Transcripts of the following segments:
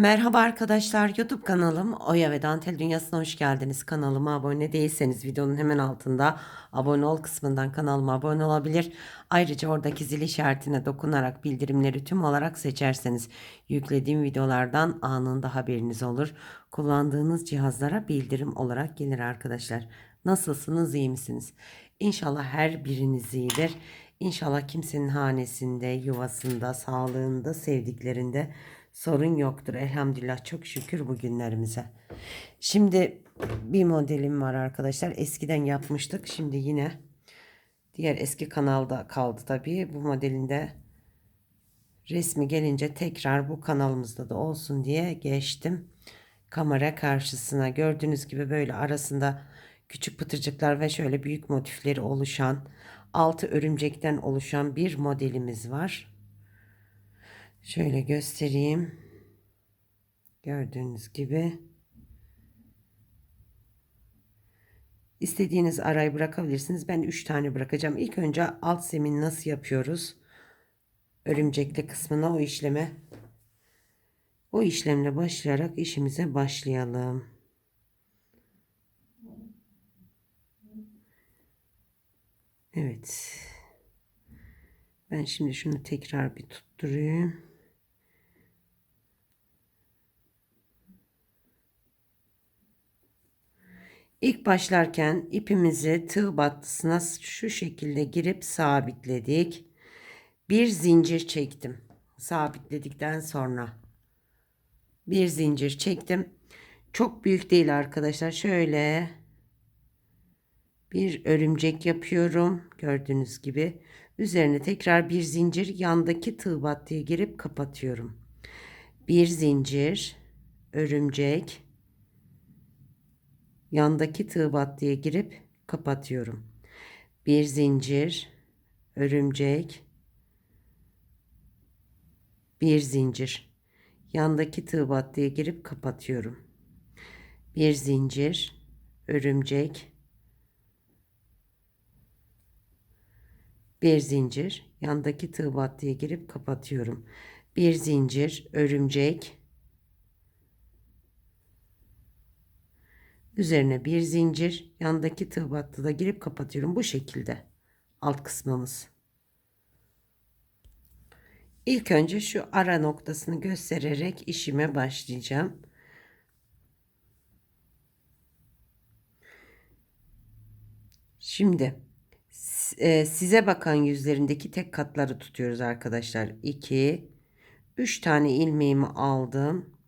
Merhaba arkadaşlar YouTube kanalım Oya ve Dantel Dünyası'na hoş geldiniz. Kanalıma abone değilseniz videonun hemen altında abone ol kısmından kanalıma abone olabilir. Ayrıca oradaki zil işaretine dokunarak bildirimleri tüm olarak seçerseniz yüklediğim videolardan anında haberiniz olur. Kullandığınız cihazlara bildirim olarak gelir arkadaşlar. Nasılsınız iyi misiniz? İnşallah her biriniz iyidir. İnşallah kimsenin hanesinde, yuvasında, sağlığında, sevdiklerinde sorun yoktur. Elhamdülillah çok şükür bugünlerimize. Şimdi bir modelim var arkadaşlar. Eskiden yapmıştık. Şimdi yine diğer eski kanalda kaldı tabii. Bu modelinde resmi gelince tekrar bu kanalımızda da olsun diye geçtim. Kamera karşısına gördüğünüz gibi böyle arasında küçük pıtırcıklar ve şöyle büyük motifleri oluşan altı örümcekten oluşan bir modelimiz var. Şöyle göstereyim. Gördüğünüz gibi. İstediğiniz arayı bırakabilirsiniz. Ben 3 tane bırakacağım. İlk önce alt zemin nasıl yapıyoruz? Örümcekli kısmına o işleme o işlemle başlayarak işimize başlayalım. Evet. Ben şimdi şunu tekrar bir tutturayım. İlk başlarken ipimizi tığ battısına şu şekilde girip sabitledik. Bir zincir çektim. Sabitledikten sonra bir zincir çektim. Çok büyük değil arkadaşlar. Şöyle bir örümcek yapıyorum. Gördüğünüz gibi. Üzerine tekrar bir zincir yandaki tığ battıya girip kapatıyorum. Bir zincir, örümcek, yandaki tığ battıya girip kapatıyorum. Bir zincir, örümcek, bir zincir, yandaki tığ battıya girip kapatıyorum. Bir zincir, örümcek, bir zincir, yandaki tığ battıya girip kapatıyorum. Bir zincir, örümcek, Üzerine bir zincir, yandaki tığ battıda girip kapatıyorum. Bu şekilde alt kısmımız. İlk önce şu ara noktasını göstererek işime başlayacağım. Şimdi e, size bakan yüzlerindeki tek katları tutuyoruz arkadaşlar. 2 3 tane ilmeğimi aldım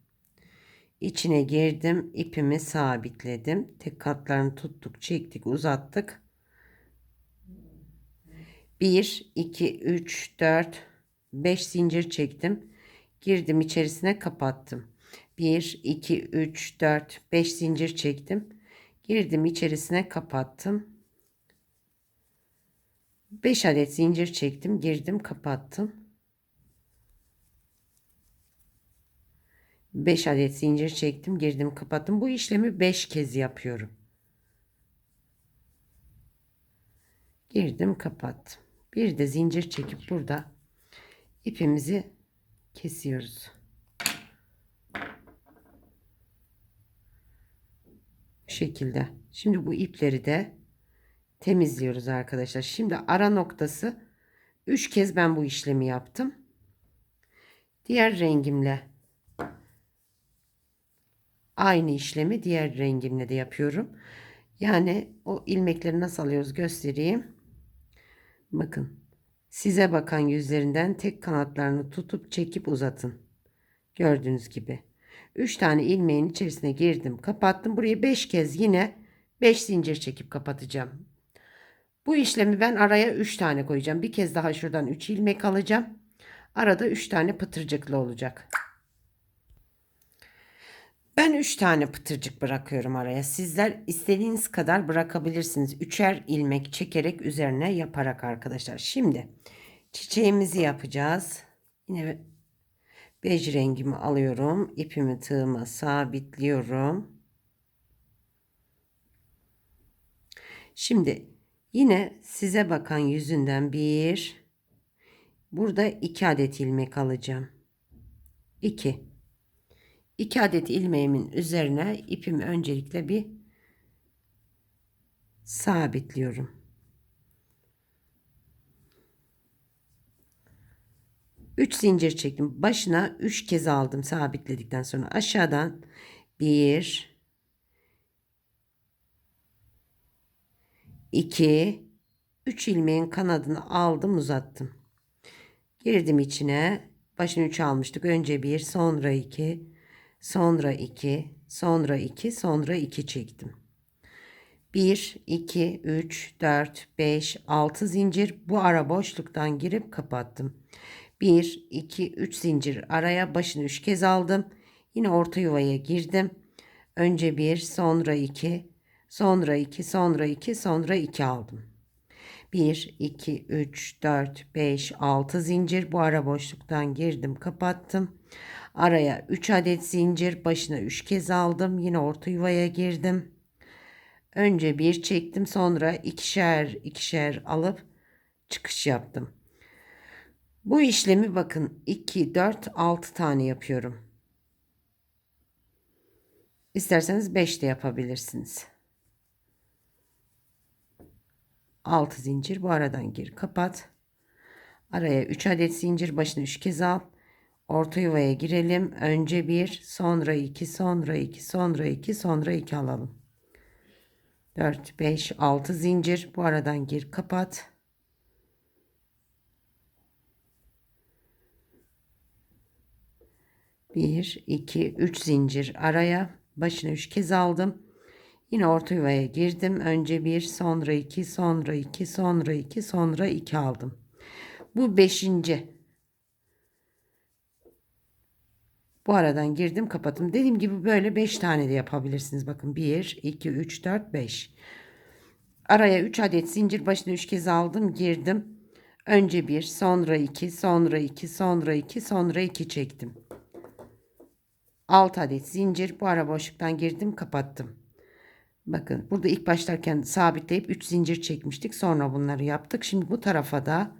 içine girdim ipimi sabitledim. Tek katlarını tuttuk çektik uzattık. 1 2 3 4 5 zincir çektim. Girdim içerisine kapattım. 1 2 3 4 5 zincir çektim. Girdim içerisine kapattım. 5 adet zincir çektim girdim kapattım 5 adet zincir çektim girdim kapattım. Bu işlemi 5 kez yapıyorum. Girdim kapattım. Bir de zincir çekip burada ipimizi kesiyoruz. Bu şekilde. Şimdi bu ipleri de temizliyoruz arkadaşlar. Şimdi ara noktası. 3 kez ben bu işlemi yaptım. Diğer rengimle Aynı işlemi diğer rengimle de yapıyorum. Yani o ilmekleri nasıl alıyoruz göstereyim. Bakın. Size bakan yüzlerinden tek kanatlarını tutup çekip uzatın. Gördüğünüz gibi. 3 tane ilmeğin içerisine girdim. Kapattım. Burayı 5 kez yine 5 zincir çekip kapatacağım. Bu işlemi ben araya 3 tane koyacağım. Bir kez daha şuradan 3 ilmek alacağım. Arada 3 tane pıtırcıklı olacak. Ben 3 tane pıtırcık bırakıyorum araya. Sizler istediğiniz kadar bırakabilirsiniz. Üçer ilmek çekerek üzerine yaparak arkadaşlar. Şimdi çiçeğimizi yapacağız. Yine bej rengimi alıyorum. İpimi tığıma sabitliyorum. Şimdi yine size bakan yüzünden bir burada iki adet ilmek alacağım. 2 2 adet ilmeğimin üzerine ipimi öncelikle bir sabitliyorum. Üç zincir çektim. Başına üç kez aldım sabitledikten sonra aşağıdan bir, iki, üç ilmeğin kanadını aldım uzattım. Girdim içine. Başını 3 almıştık. Önce 1, sonra 2, sonra 2, sonra 2, sonra 2 çektim. 1, 2, 3, 4, 5, 6 zincir bu ara boşluktan girip kapattım. 1, 2, 3 zincir araya başını 3 kez aldım. Yine orta yuvaya girdim. Önce 1, sonra 2, sonra 2, sonra 2, sonra 2 aldım. 1, 2, 3, 4, 5, 6 zincir. Bu ara boşluktan girdim kapattım. Araya 3 adet zincir başına 3 kez aldım. Yine orta yuvaya girdim. Önce bir çektim sonra ikişer ikişer alıp çıkış yaptım. Bu işlemi bakın 2, 4, 6 tane yapıyorum. İsterseniz 5 de yapabilirsiniz. 6 zincir bu aradan gir kapat. Araya 3 adet zincir başına 3 kez al. Orta yuvaya girelim. Önce 1, sonra 2, sonra 2, sonra 2, sonra 2 alalım. 4, 5, 6 zincir bu aradan gir kapat. Bir, iki, üç zincir araya başına üç kez aldım. Yine orta yuvaya girdim. Önce bir, sonra iki, sonra iki, sonra iki, sonra iki aldım. Bu beşinci. Bu aradan girdim kapattım. Dediğim gibi böyle beş tane de yapabilirsiniz. Bakın bir, iki, üç, dört, beş. Araya üç adet zincir başına üç kez aldım girdim. Önce bir, sonra iki, sonra iki, sonra iki, sonra iki çektim. 6 adet zincir bu ara boşluktan girdim kapattım. Bakın burada ilk başlarken sabitleyip 3 zincir çekmiştik. Sonra bunları yaptık. Şimdi bu tarafa da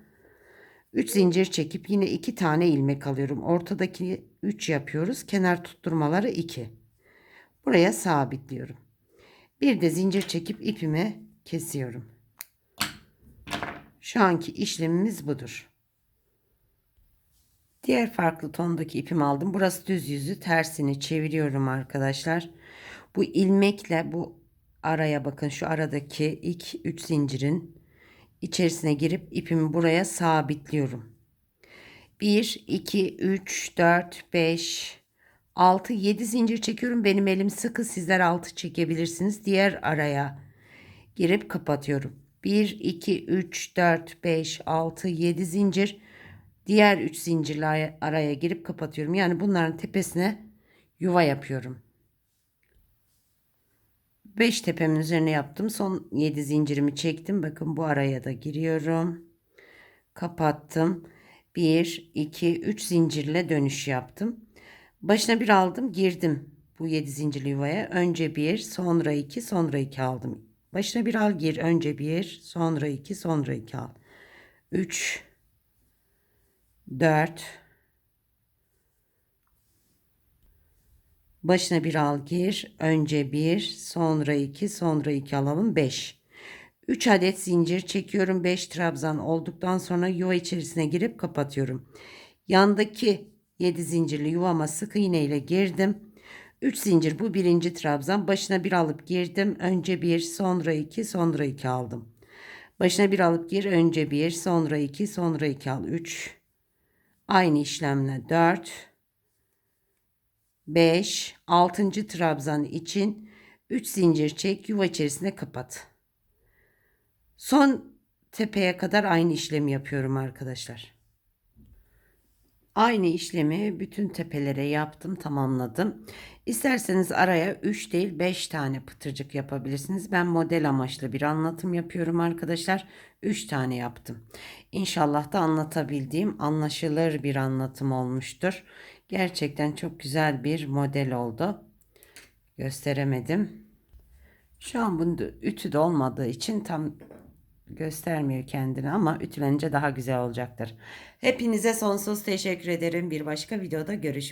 3 zincir çekip yine 2 tane ilmek alıyorum. Ortadaki 3 yapıyoruz. Kenar tutturmaları 2. Buraya sabitliyorum. Bir de zincir çekip ipimi kesiyorum. Şu anki işlemimiz budur. Diğer farklı tondaki ipimi aldım. Burası düz yüzü tersini çeviriyorum arkadaşlar. Bu ilmekle bu araya bakın şu aradaki ilk 3 zincirin içerisine girip ipimi buraya sabitliyorum. 1 2 3 4 5 6 7 zincir çekiyorum. Benim elim sıkı. Sizler 6 çekebilirsiniz. Diğer araya girip kapatıyorum. 1 2 3 4 5 6 7 zincir diğer 3 zincirle araya girip kapatıyorum. Yani bunların tepesine yuva yapıyorum. 5 tepemin üzerine yaptım. Son 7 zincirimi çektim. Bakın bu araya da giriyorum. Kapattım. 1, 2, 3 zincirle dönüş yaptım. Başına bir aldım girdim bu 7 zincirli yuvaya. Önce 1 sonra 2 sonra 2 aldım. Başına bir al gir. Önce 1 sonra 2 sonra 2 al. 3 4 Başına bir al gir. Önce 1, sonra 2, sonra 2 alalım 5. 3 adet zincir çekiyorum. 5 trabzan olduktan sonra yuva içerisine girip kapatıyorum. Yandaki 7 zincirli yuvama sık iğne ile girdim. 3 zincir bu birinci trabzan. Başına bir alıp girdim. Önce 1, sonra 2, sonra 2 aldım. Başına bir alıp gir. Önce 1, sonra 2, sonra 2 al. 3. Aynı işlemle 4. 5. 6. trabzan için 3 zincir çek. Yuva içerisine kapat. Son tepeye kadar aynı işlemi yapıyorum arkadaşlar. Aynı işlemi bütün tepelere yaptım, tamamladım. İsterseniz araya 3 değil 5 tane pıtırcık yapabilirsiniz. Ben model amaçlı bir anlatım yapıyorum arkadaşlar. 3 tane yaptım. İnşallah da anlatabildiğim anlaşılır bir anlatım olmuştur. Gerçekten çok güzel bir model oldu. Gösteremedim. Şu an bunda ütü de olmadığı için tam göstermiyor kendini ama ütülenince daha güzel olacaktır. Hepinize sonsuz teşekkür ederim. Bir başka videoda görüşmek